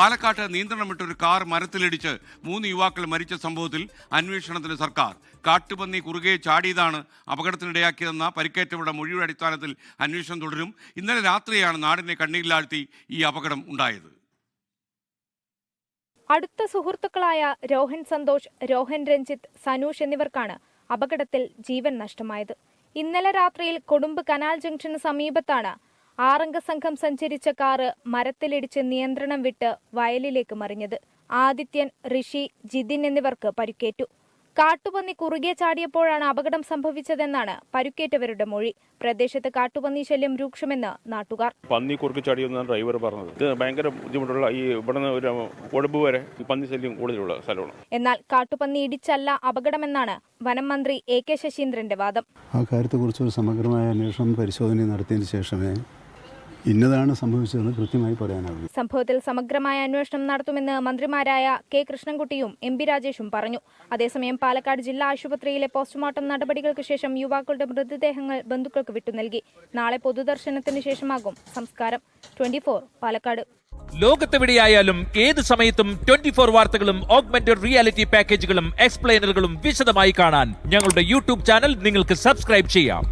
പാലക്കാട്ട് ഒരു കാർ മരത്തിലിടിച്ച് മൂന്ന് യുവാക്കൾ മരിച്ച സംഭവത്തിൽ അന്വേഷണത്തിന് സർക്കാർ. കാട്ടുപന്നി കുറുകെ ചാടിയതാണ് അപകടത്തിനിടയാക്കിയതെന്ന പരിക്കേറ്റവരുടെ മൊഴിയുടെ അടിസ്ഥാനത്തിൽ അന്വേഷണം തുടരും. ഇന്നലെ രാത്രിയാണ് നാടിനെ കണ്ണീരിലാഴ്ത്തി ഈ അപകടം ഉണ്ടായത്. അടുത്ത സുഹൃത്തുക്കളായ രോഹൻ സന്തോഷ് രോഹൻ രഞ്ജിത്ത് സനൂഷ് എന്നിവർക്കാണ് അപകടത്തിൽ ജീവൻ നഷ്ടമായത്. ഇന്നലെ രാത്രിയിൽ കൊടുമ്പ് കനാൽ ജംഗ്ഷന് സമീപത്താണ് ആറംഗ സംഘം സഞ്ചരിച്ച കാറ് മരത്തിലിടിച്ച് നിയന്ത്രണം വിട്ട് വയലിലേക്ക് മറിഞ്ഞത്. ആദിത്യൻ ഋഷി ജിതിൻ എന്നിവർക്ക് പരിക്കേറ്റു. കാട്ടുപന്നി കുറുകെ ചാടിയപ്പോഴാണ് അപകടം സംഭവിച്ചതെന്നാണ് പരുക്കേറ്റവരുടെ മൊഴി. പ്രദേശത്ത് കാട്ടുപന്നി ശല്യം രൂക്ഷമെന്ന് നാട്ടുകാർ. പന്നി കുറുകെ ചാടിയെന്നാണ് ഡ്രൈവർ പറഞ്ഞത്. ഇത് ഭയങ്കര ബുദ്ധിമുട്ടുള്ള ഈ ഇവിടുന്ന് ഒരു വരെ പന്നി ശല്യം കൂടുതലുള്ള സ്ഥലമാണ്. എന്നാൽ കാട്ടുപന്നി ഇടിച്ചല്ല അപകടമെന്നാണ് വനം മന്ത്രി എ കെ ശശീന്ദ്രന്റെ വാദം. ആ കാര്യത്തെക്കുറിച്ച് ഒരു സമഗ്രമായ അന്വേഷണം പരിശോധന നടത്തിയതിനു ശേഷമേ ഇന്നതാണ് സംഭവിച്ചതെന്ന് കൃത്യമായി പറയാനാകും സംഭവത്തിൽ സമഗ്രമായ അന്വേഷണം നടത്തുമെന്ന് മന്ത്രിമാരായ കെ കൃഷ്ണൻകുട്ടിയും എം പി രാജേഷും പറഞ്ഞു. അതേസമയം പാലക്കാട് ജില്ലാ ആശുപത്രിയിലെ പോസ്റ്റ്മോർട്ടം നടപടികൾക്ക് ശേഷം യുവാക്കളുടെ മൃതദേഹങ്ങൾ ബന്ധുക്കൾക്ക് വിട്ടുനൽകി നാളെ പൊതുദർശനത്തിന് ശേഷമാകും സംസ്കാരം. ട്വന്റി പാലക്കാട്. ലോകത്തെവിടെയായാലും ഏത് സമയത്തും ട്വന്റി ഫോർ വാർത്തകളും ഓഗ്മെന്റഡ് റിയാലിറ്റി പാക്കേജുകളും എക്സ്പ്ലെയിനറുകളും വിശദമായി കാണാൻ ഞങ്ങളുടെ യൂട്യൂബ് ചാനൽ നിങ്ങൾക്ക് സബ്സ്ക്രൈബ് ചെയ്യാം.